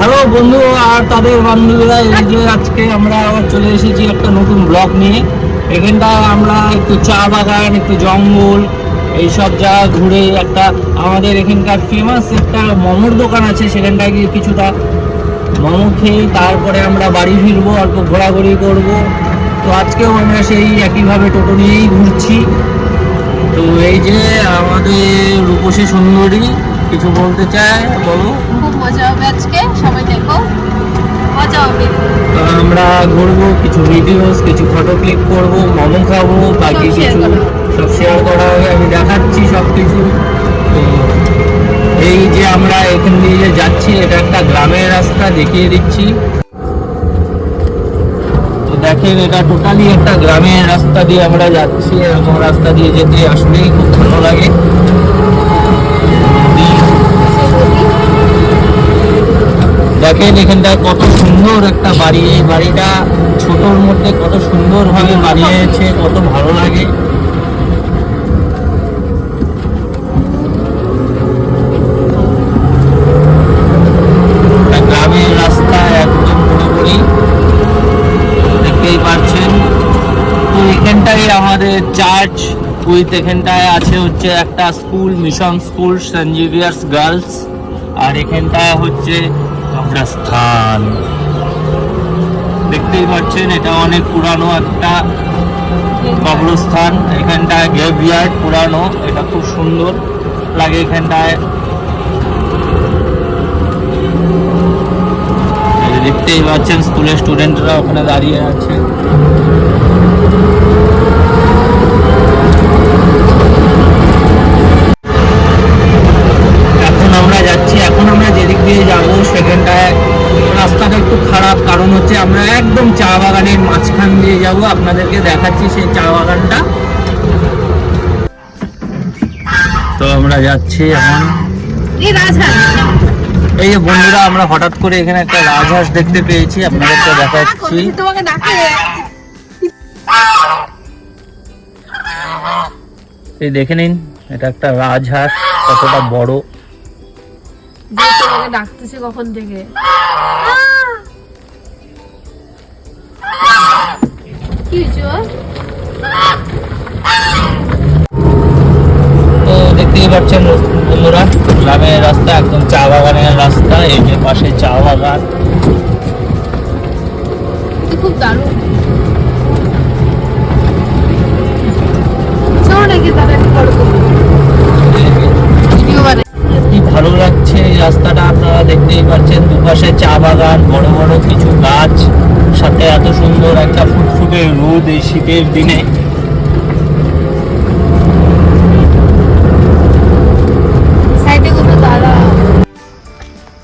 Hello বন্ধু, আর তাদের বান্ধবীরা এই যে আজকে আমরা আবার চলে এসেছি একটা নতুন ব্লগ নিয়ে। এখানটা আমরা একটু চা বাগান, একটু জঙ্গল, এইসব জায়গা ঘুরে একটা আমাদের এখানকার ফেমাস একটা মোমোর দোকান আছে, সেখানটায় গিয়ে কিছুটা মোমো খেয়ে তারপরে আমরা বাড়ি ফিরবো, অল্প ঘোরাঘুরি করব। তো আজকেও আমরা সেই একইভাবে টোটো নিয়েই ঘুরছি। তো এই যে আমাদের রূপসী সুন্দরী কিছু বলতে চায় বলো। খুব মজা হবে আজকে সবাই দেখো। মজা হবে। আমরা ঘুরবো কিছু ভিডিওস কিছু ফটো ক্লিক করব মোমো খাব বাকি কিছু সব শেয়ার করা হবে আমি দেখাচ্ছি সব কিছু। তো এই যে আমরা এখান দিয়ে যে যাচ্ছি এটা একটা গ্রামের রাস্তা দেখিয়ে দিচ্ছি। তো দেখেন এটা টোটালি একটা গ্রামের রাস্তা দিয়ে আমরা যাচ্ছি। এরকম রাস্তা দিয়ে যেতে আসলেই খুব ভালো লাগে। দেখেন এখানটা কত সুন্দর একটা বাড়ি। এই বাড়িটা ছোটর মধ্যে কত সুন্দর ভাবে বানিয়েছে, কত ভালো লাগে। আমাদের চার্চ এখানটায় আছে হচ্ছে একটা school, mission school, Saint Xavier's girls. আর এখানটায় হচ্ছে কবরস্থান দেখতেই পাচ্ছেন, এটা অনেক পুরানো একটা কবরস্থান। এখানটায় গ্রেভিয়ার্ড পুরানো, এটা খুব সুন্দর লাগে এখানটায়। দেখতেই পাচ্ছেন, স্কুলের স্টুডেন্টরা ওখানে দাঁড়িয়ে আছে এখন আমরা যাচ্ছি এখন আমরা যেদিক দিয়ে যাব সেখানটায় রাস্তাটা একটু খারাপ কারণ হচ্ছে আমরা একদম চা বাগানের মাঝখান দিয়ে যাব আপনাদেরকে দেখাচ্ছি সেই চা বাগানটা। তো আমরা যাচ্ছি এখন। এই যে বন্ধুরা আমরা হঠাৎ করে এখানে একটা রাজহাঁস দেখতে পেয়েছি আপনাদেরকে দেখাচ্ছি। তোমাকে ডাকে? এই দেখে নিন এটা একটা রাজহাঁস কতটা বড়। ডাকতেছে কখন থেকে? কি তো দেখতেই পাচ্ছেন বন্ধুরা, গ্রামের রাস্তা একদম চা বাগানের রাস্তা, এই যে পাশে চা বাগান। খুব দারুণ। দেখতেই পাচ্ছেন দুপাশে চা বাগান বড় বড় কিছু গাছ সাথে এত সুন্দর একটা ফুটফুটে রোদ এই শীতের দিনে।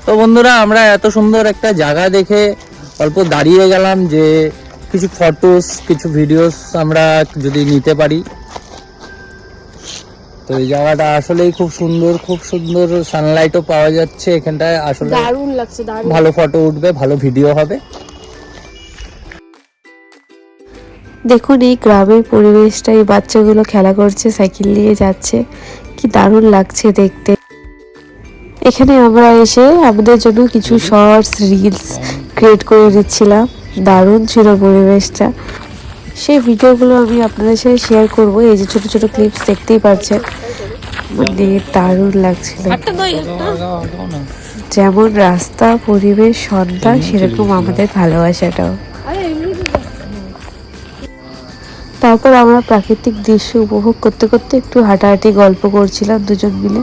তো বন্ধুরা আমরা এত সুন্দর একটা জায়গা দেখে অল্প দাঁড়িয়ে গেলাম যে কিছু ফটোস কিছু ভিডিওস আমরা যদি নিতে পারি। তো এই জায়গাটা আসলেই খুব সুন্দর খুব সুন্দর সানলাইটও পাওয়া যাচ্ছে। এখানটায় আসলে দারুণ লাগছে দারুণ। ভালো ফটো উঠবে ভালো ভিডিও হবে। দেখুন এই গ্রামের পরিবেশটা এই বাচ্চাগুলো খেলা করছে সাইকেল নিয়ে যাচ্ছে। কি দারুণ লাগছে দেখতে। এখানে আমরা এসে আমাদের জন্য কিছু শর্টস রিলস ক্রিয়েট করে দিচ্ছিলাম। দারুণ ছিল পরিবেশটা। সেই ভিডিওগুলো আমি আপনাদের সাথে শেয়ার করব। এই যে ছোট ছোট ক্লিপস দেখতেই পাচ্ছেন মানে দারুণ লাগছিল। যেমন রাস্তা পরিবেশ সন্ধ্যা সেরকম আমাদের ভালোবাসাটাও। তারপর আমরা প্রাকৃতিক দৃশ্য উপভোগ করতে করতে একটু হাঁটাহাঁটি গল্প করছিলাম দুজন মিলে।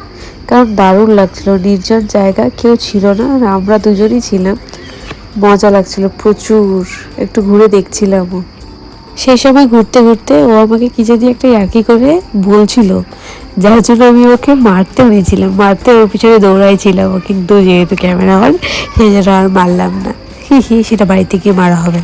কারণ দারুণ লাগছিল নির্জন জায়গা কেউ ছিল না আর আমরা দুজনই ছিলাম। মজা লাগছিল প্রচুর। একটু ঘুরে দেখছিলাম সেই সময় ঘুরতে ঘুরতে ও আমাকে কি যদি একটা ইয়ার্কি করে বলছিল, যার জন্য আমি ওকে মারতে নিয়েছিলাম মারতে ওর পিছনে দৌড়াইছিলাম কিন্তু যেহেতু ক্যামেরা হল, সেই জন্য আর মারলাম না। হি হি, সেটা বাড়িতে গিয়ে মারা হবে।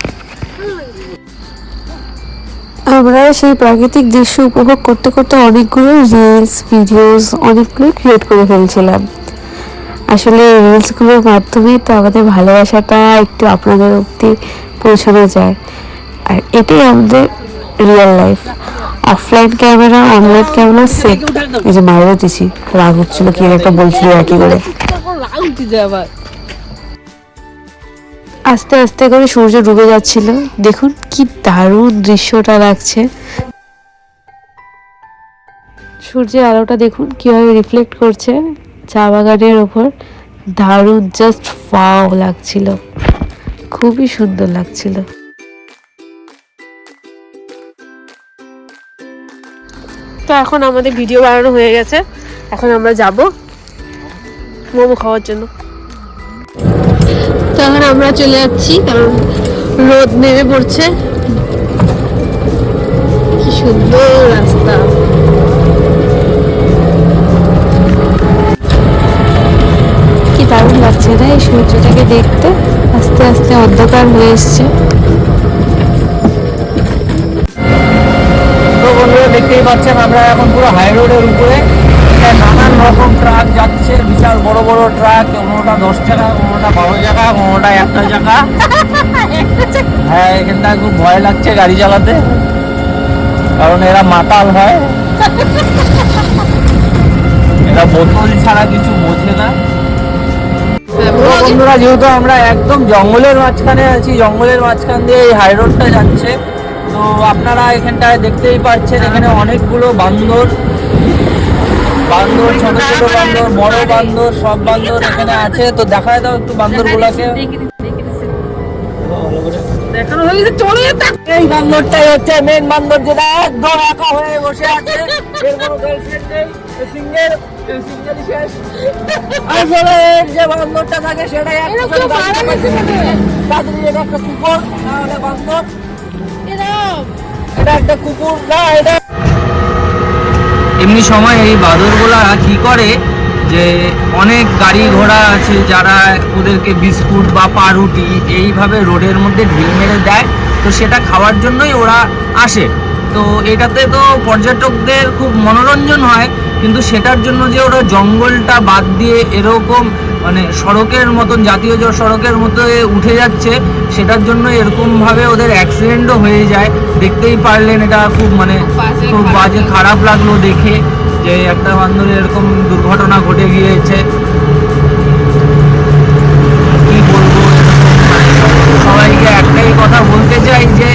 আমরা সেই প্রাকৃতিক দৃশ্য উপভোগ করতে করতে অনেকগুলো রিলস ভিডিওস অনেকগুলো ক্রিয়েট করে ফেলছিলাম। আসলে রিলসগুলোর মাধ্যমে তো আমাদের ভালোবাসাটা একটু আপনাদের অব্দি পৌঁছানো যায়। আর এটাই আমাদের real life offline camera online camera set এই যে মারও দিছি, রাগ হচ্ছিল, কি একটা বলছিল একই করে। আস্তে আস্তে করে সূর্য ডুবে যাচ্ছিল। দেখুন কি দারুণ দৃশ্যটা লাগছে। সূর্যের আলোটা দেখুন, কীভাবে রিফ্লেক্ট করছে চা বাগানের ওপর। দারুণ জাস্ট ফাও লাগছিল। খুবই সুন্দর লাগছিল। তো এখন আমাদের ভিডিও বানানো হয়ে গেছে। এখন আমরা যাব মোমো খাওয়ার জন্য। তো এখন আমরা চলে যাচ্ছি, কারণ রোদ নেমে পড়ছে। কি সুন্দর রাস্তা। কি দারুণ লাগছে না এই সূর্যটাকে দেখতে। আস্তে আস্তে অন্ধকার হয়ে এসছে। দেখতেই পাচ্ছেন, আমরা এখন পুরো হাই রোডের উপরে। নানান রকম ট্রাক যাচ্ছে, বিশাল বড় বড় ট্রাক কোনোটা দশ টাকা, কোনোটা বারো টাকা, কোনোটা একটা টাকা। হ্যাঁ এখানটায় খুব ভয় লাগছে গাড়ি চালাতে, কারণ এরা মাতাল হয়। এরা বোতল ছাড়া কিছু বোঝে না। বন্ধুরা, যেহেতু আমরা একদম জঙ্গলের মাঝখানে আছি, জঙ্গলের মাঝখান দিয়ে এই হাই রোডটা যাচ্ছে তো আপনারা এখানটায় দেখতেই পাচ্ছেন এখানে অনেকগুলো বান্দর। বান্দর ছোট ছোট বান্দর বড় বান্দর সব বান্দর এখানে আছে। তো দেখায় দাও একটু বান্দরগুলোকে। দেখানো হয়ে গেছে চলে এই বান্দরটাই হচ্ছে মেন বান্দর যেটা একদম একা হয়ে বসে আছে। এর কোনো গার্লফ্রেন্ড নেই। সিঙ্গেল সিঙ্গেল শেষ। আসলে এর যে বান্দরটা থাকে সেটাই একটা কুকুর বান্দর। এমনি সময় এই বাদরগুলা কি করে যে অনেক গাড়ি ঘোড়া আছে যারা ওদেরকে বিস্কুট বা পাউরুটি এইভাবে রোডের মধ্যে ঢিল মেরে দেয়, তো সেটা খাওয়ার জন্যই ওরা আসে। তো এটাতে তো পর্যটকদের খুব মনোরঞ্জন হয়, কিন্তু সেটার জন্য যে ওরা জঙ্গলটা বাদ দিয়ে এরকম মানে সড়কের মতন জাতীয় সড়কের মতো উঠে যাচ্ছে সেটার জন্য এরকমভাবে ওদের অ্যাক্সিডেন্টও হয়ে যায়। দেখতেই পারলেন এটা খুব মানে খুব বাজে খারাপ লাগল। দেখে যে একটা বান্ধবী এরকম দুর্ঘটনা ঘটে গিয়েছে। কি বলব? সবাইকে একটাই কথা বলতে চাই যে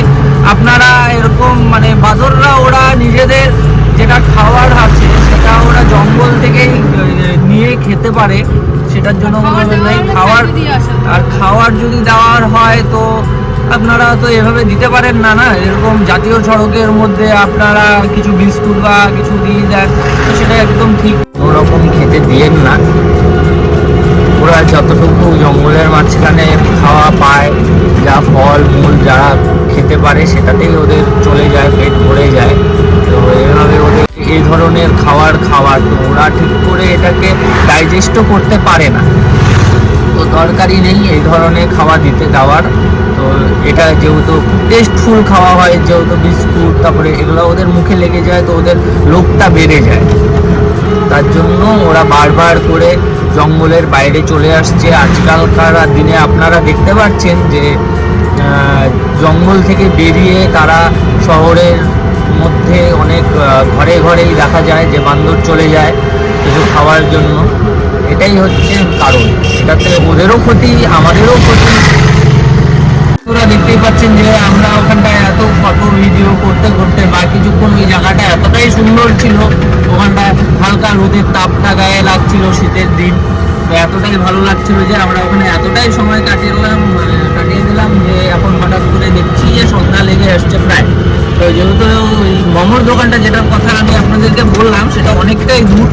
আপনারা এরকম মানে বাদররা ওরা নিজেদের যেটা খাওয়ার আছে সেটা ওরা জঙ্গল থেকেই নিয়ে খেতে পারে। সেটার জন্য নেই খাওয়ার আর খাওয়ার যদি দেওয়ার হয় তো আপনারা তো এভাবে দিতে পারেন না না? এরকম জাতীয় সড়কের মধ্যে আপনারা কিছু বিস্কুট বা কিছু দিয়ে দেন তো সেটা একদম ঠিক। ওরকম খেতে দিয়েন না। ওরা যতটুকু জঙ্গলের মাঝখানে খাওয়া পায় যা ফল মূল যারা খেতে পারে সেটাতেই ওদের চলে যায় পেট ভরে যায়। তো এই ধরনের খাবার খাওয়ার তো ওরা ঠিক করে এটাকে ডাইজেস্টও করতে পারে না। তো দরকারই নেই এই ধরনের খাওয়া দিতে দেওয়ার। তো এটা যেহেতু টেস্টফুল খাওয়া হয়, যেহেতু বিস্কুট, তারপরে এগুলো ওদের মুখে লেগে যায়, তো ওদের লোকটা বেড়ে যায়। তার জন্য ওরা বারবার করে জঙ্গলের বাইরে চলে আসছে। আজকালকার দিনে আপনারা দেখতে পাচ্ছেন যে জঙ্গল থেকে বেরিয়ে তারা শহরের মধ্যে অনেক ঘরে ঘরেই দেখা যায় যে বান্দর চলে যায় কিছু খাওয়ার জন্য। এটাই হচ্ছে কারণ। এটাতে ওদেরও ক্ষতি, আমাদেরও ক্ষতি। আপনারা দেখতেই পাচ্ছেন যে আমরা ওখানটায় এত ফটো ভিডিও করতে করতে বা কিছুক্ষণ ওই জায়গাটা এতটাই সুন্দর ছিল, ওখানটায় হালকা রোদের তাপটা গায়ে লাগছিল শীতের দিন। তো এতটাই ভালো লাগছিল যে আমরা ওখানে এতটাই সময় কাটিয়ে দিলাম মানে কাটিয়ে দিলাম যে এখন হঠাৎ করে দেখছি যে সন্ধ্যা লেগে আসছে প্রায়। তো যেহেতু ওই মোমোর দোকানটা যেটার কথা আমি আপনাদেরকে বললাম সেটা অনেকটাই দূর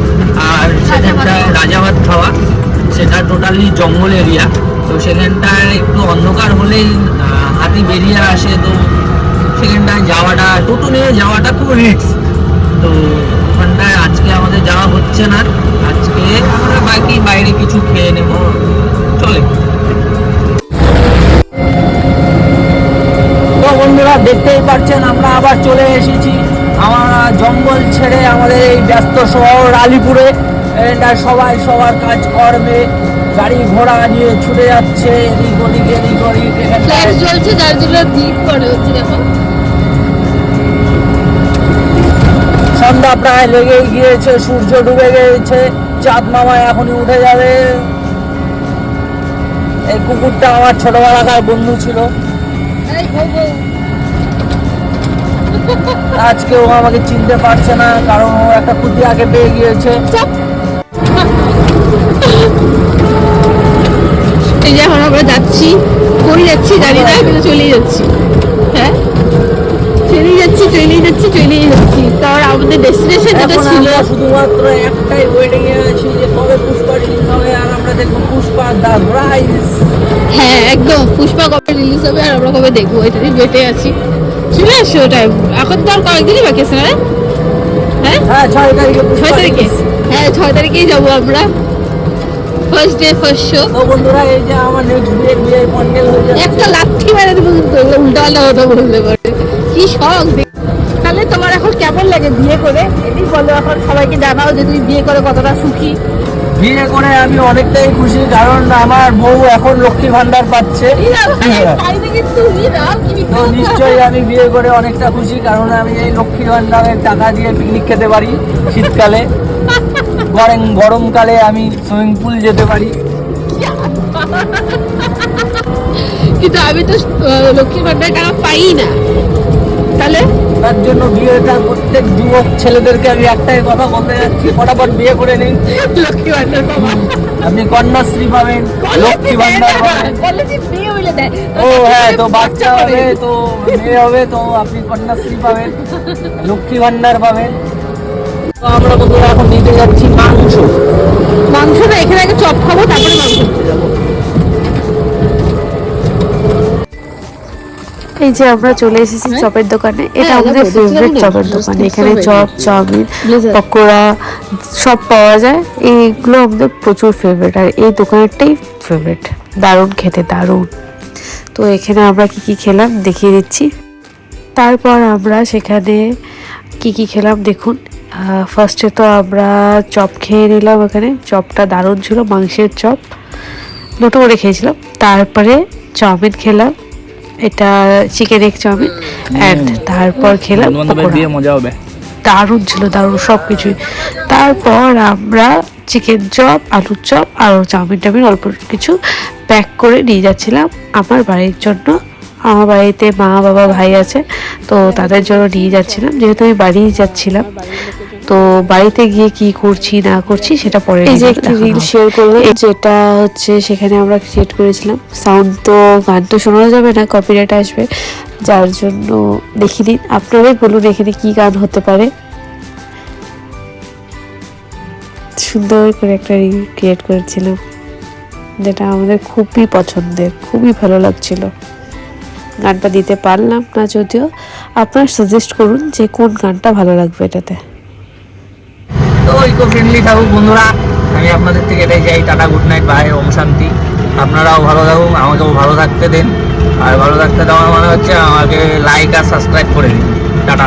আর সেখানটা রাজাবাদ খাওয়া সেটা টোটালি জঙ্গল এরিয়া তো সেখানটায় একটু অন্ধকার হলেই হাতি বেরিয়ে আসে তো সেখানটায় যাওয়াটা টোটো নিয়ে যাওয়াটা খুব রিস্ক তো ওখানটায় আমাদের যাওয়া হচ্ছে না, আজকে আমরা বাকি বাইরে কিছু খেয়ে নেব। চলে বন্ধুরা, দেখতেই আমরা আবার চলে এসেছি। জঙ্গল ছেড়ে আমাদের এই ব্যস্ত শহর আলিপুরে। সবাই সবার কাজ কর্মে গাড়ি ঘোড়া নিয়ে ছুটে যাচ্ছে, এদিক ওদিক এদিক ওদিক। জ্বলছে, যার জন্য করে হচ্ছে, দেখো। সন্ধ্যা প্রায় লেগেই গিয়েছে সূর্য ডুবে গিয়েছে চাঁদ মামা এখনই উঠে যাবে। এই কুকুরটা আমার ছোটবেলাকার বন্ধু ছিল। আজকে ও আমাকে চিনতে পারছে না কারণ ও একটা কুতি আগে পেয়ে গিয়েছে। এই যে এখন আমরা যাচ্ছি কই যাচ্ছি জানি না কিন্তু চলেই যাচ্ছি। হ্যাঁ? চলেই যাচ্ছি চলেই যাচ্ছি চলেই যাচ্ছি। তার আমাদের ডেস্টিনেশন যেটা ছিল শুধুমাত্র একটাই ওয়েটিং এ আছি যে কবে পুষ্পা রিলিজ হবে আর আমরা দেখব পুষ্পা দা রাইজ হ্যাঁ একদম পুষ্পা কবে রিলিজ হবে আর আমরা কবে দেখব এটাই বেটে আছি। চলে আসছে ওটাই এখন তো আর কয়েকদিনই বাকি আছে না হ্যাঁ? হ্যাঁ ছয় তারিখে ছয় তারিখে? হ্যাঁ ছয় তারিখেই যাব আমরা। ফার্স্ট ডে ফার্স্ট শো তো বন্ধুরা এই যে আমার নেক্সট বিয়ের বিয়ের প্যান্ডেল হয়ে যাচ্ছে। একটা লাঠি মেরে দেবো উল্টা পাল্টা কথা বলতে পারে। কি শখ তাহলে তোমার এখন কেমন লাগে বিয়ে করে? এটাই বলো এখন সবাইকে জানাও যে তুমি বিয়ে করে কতটা সুখী। বিয়ে করে আমি অনেকটাই খুশি কারণ আমার বউ এখন লক্ষ্মী ভান্ডার পাচ্ছে। তো নিশ্চয়ই আমি বিয়ে করে অনেকটা খুশি কারণ আমি এই লক্ষ্মী ভান্ডারের টাকা দিয়ে পিকনিক খেতে পারি শীতকালে। গরম গরমকালে আমি সুইমিং পুল যেতে পারি। কিন্তু আমি তো লক্ষ্মী ভান্ডার টাকা পাই না। তাহলে? তার জন্য বিয়েটা প্রত্যেক যুবক ছেলেদেরকে আমি একটাই কথা বলতে যাচ্ছি ফটাফট বিয়ে করে নিন। লক্ষ্মী ভান্ডার পাবা আপনি কন্যাশ্রী পাবেন লক্ষ্মী ভান্ডার পাবেন। ও হ্যাঁ তো বাচ্চা হবে। তো মেয়ে হবে তো আপনি কন্যাশ্রী পাবেন লক্ষ্মী ভান্ডার পাবেন। তো আমরা বন্ধুরা এখন নিতে যাচ্ছি মাংস। মাংস না এখানে আগে চপ খাব তারপরে মাংস এই যে আমরা চলে এসেছি হ্যাঁ? চপের দোকানে এটা হ্যাঁ, আমাদের ফেভারিট চপের দোকান। এখানে চপ চাউমিন পকোড়া সব পাওয়া যায়। এইগুলো আমাদের প্রচুর ফেভারিট আর এই দোকানেরটাই ফেভারিট দারুণ খেতে দারুণ। তো এখানে আমরা কি কি খেলাম দেখিয়ে দিচ্ছি। তারপর আমরা সেখানে কি কি খেলাম দেখুন। ফার্স্টে তো আমরা চপ খেয়ে নিলাম ওখানে চপটা দারুণ ছিল মাংসের চপ। দুটো করে খেয়েছিলাম। তারপরে চাউমিন খেলাম। এটা চিকেন এগ চাউমিন অ্যান্ড তারপর খেলাম পকোড়া। মজা হবে। দারুণ ছিল দারুণ সব কিছুই তারপর আমরা চিকেন চপ আলুর চপ আর চাউমিন টাউমিন অল্প কিছু প্যাক করে নিয়ে যাচ্ছিলাম আমার বাড়ির জন্য। আমার বাড়িতে মা বাবা ভাই আছে তো তাদের জন্য নিয়ে যাচ্ছিলাম। যেহেতু আমি বাড়ি যাচ্ছিলাম। তো বাড়িতে গিয়ে কি করছি না করছি সেটা পরে এই যে একটি রিল শেয়ার করলাম যেটা হচ্ছে সেখানে আমরা ক্রিয়েট করেছিলাম। সাউন্ড তো গান তো শোনা যাবে না কপিরাইট আসবে। যার জন্য দেখে নিন আপনারাই বলুন এখানে কি গান হতে পারে। সুন্দর করে একটা রিল ক্রিয়েট করেছিলাম যেটা আমাদের খুবই পছন্দের খুবই ভালো লাগছিল। গানটা দিতে পারলাম না যদিও আপনারা সাজেস্ট করুন যে কোন গানটা ভালো লাগবে এটাতে। তো ইকো ফ্রেন্ডলি থাকুক বন্ধুরা, আমি আপনাদের থেকে এটাই যাই টাটা গুড নাইট বাই ওম শান্তি। আপনারাও ভালো থাকুন, আমাকেও ভালো থাকতে দিন। আর ভালো থাকতে দেওয়ার মনে হচ্ছে আমাকে লাইক আর সাবস্ক্রাইব করে দিন। টাটা।